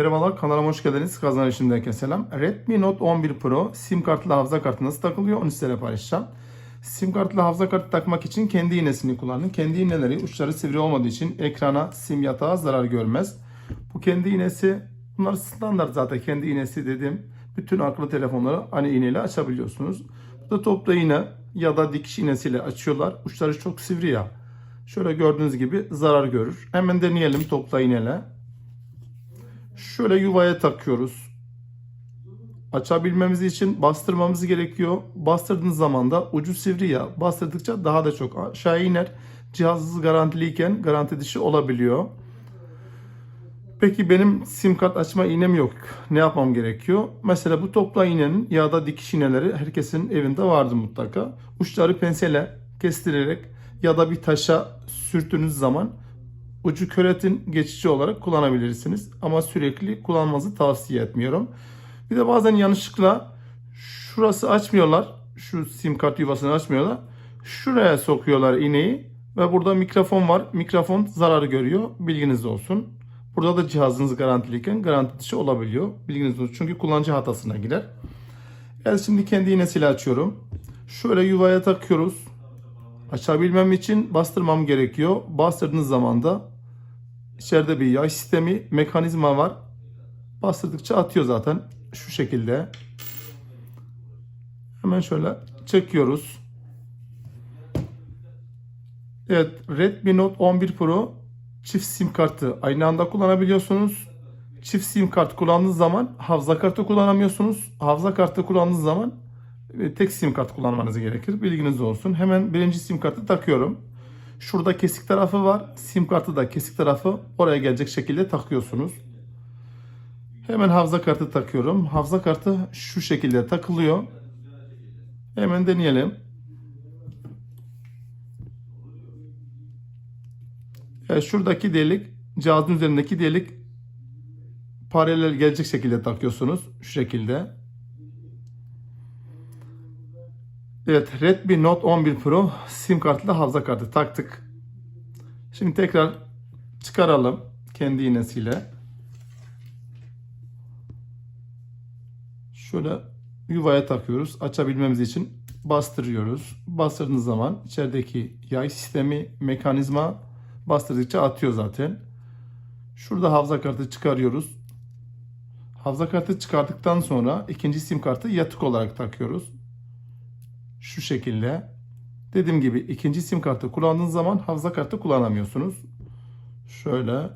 Merhabalar kanalıma hoş geldiniz. Kazan işimdeyken selam. Redmi Note 11 Pro sim kartlı hafıza kartı nasıl takılıyor onu sizlere paylaşacağım. Sim kartlı hafıza kartı takmak için kendi iğnesini kullanın. Kendi iğneleri uçları sivri olmadığı için ekrana sim yatağı zarar görmez. Bu kendi iğnesi bunlar standart zaten kendi iğnesi dedim. Bütün akıllı telefonları aynı iğneyle açabiliyorsunuz. Bu da topla iğne ya da dikiş iğnesiyle açıyorlar. Uçları çok sivri ya. Şöyle gördüğünüz gibi zarar görür. Hemen deneyelim topla iğneyle. Şöyle yuvaya takıyoruz. Açabilmemiz için bastırmamız gerekiyor. Bastırdığınız zaman da ucu sivri ya. Bastırdıkça daha da çok aşağı iner. Cihazınız garantiliyken garanti dışı olabiliyor. Peki benim sim kart açma iğnem yok. Ne yapmam gerekiyor? Mesela bu topla iğnenin ya da dikiş iğneleri herkesin evinde vardı mutlaka. Uçları pensele kestirerek ya da bir taşa sürttüğünüz zaman ucu köretin geçici olarak kullanabilirsiniz. Ama sürekli kullanmanızı tavsiye etmiyorum. Bir de bazen yanlışlıkla şurası açmıyorlar. Şu sim kart yuvasını açmıyorlar. Şuraya sokuyorlar iğneyi ve burada mikrofon var. Mikrofon zarar görüyor. Bilginiz olsun. Burada da cihazınız garantiliyken garanti dışı olabiliyor. Bilginiz olsun. Çünkü kullanıcı hatasına girer. Evet şimdi kendi iğnesiyle açıyorum. Şöyle yuvaya takıyoruz. Açabilmem için bastırmam gerekiyor. Bastırdığınız zaman da içeride bir yay sistemi, mekanizma var. Bastırdıkça atıyor zaten. Şu şekilde. Hemen şöyle çekiyoruz. Evet, Redmi Note 11 Pro çift sim kartı aynı anda kullanabiliyorsunuz. Çift sim kart kullandığınız zaman hafıza kartı kullanamıyorsunuz. Hafıza kartı kullandığınız zaman e, tek sim kart kullanmanız gerekir. Bilginiz olsun. Hemen birinci sim kartı takıyorum. Şurada kesik tarafı var. Sim kartı da kesik tarafı oraya gelecek şekilde takıyorsunuz. Hemen hafıza kartı takıyorum. Hafıza kartı şu şekilde takılıyor. Hemen deneyelim. Evet, şuradaki delik cihazın üzerindeki delik paralel gelecek şekilde takıyorsunuz. Şu şekilde. Evet Redmi Note 11 Pro sim kartlı hafıza kartı taktık. Şimdi tekrar çıkaralım kendi iğnesiyle. Şöyle yuvaya takıyoruz. Açabilmemiz için bastırıyoruz. Bastırdığınız zaman içerideki yay sistemi, mekanizma bastırdıkça atıyor zaten. Şurada hafıza kartı çıkarıyoruz. Hafıza kartı çıkardıktan sonra ikinci sim kartı yatık olarak takıyoruz. Şu şekilde. Dediğim gibi ikinci sim kartı kullandığınız zaman hafıza kartı kullanamıyorsunuz. Şöyle.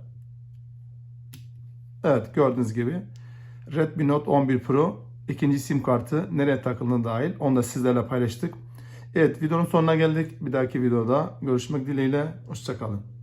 Evet gördüğünüz gibi Redmi Note 11 Pro ikinci sim kartı nereye takıldığına dahil onu da sizlerle paylaştık. Evet videonun sonuna geldik. Bir dahaki videoda görüşmek dileğiyle. Hoşçakalın.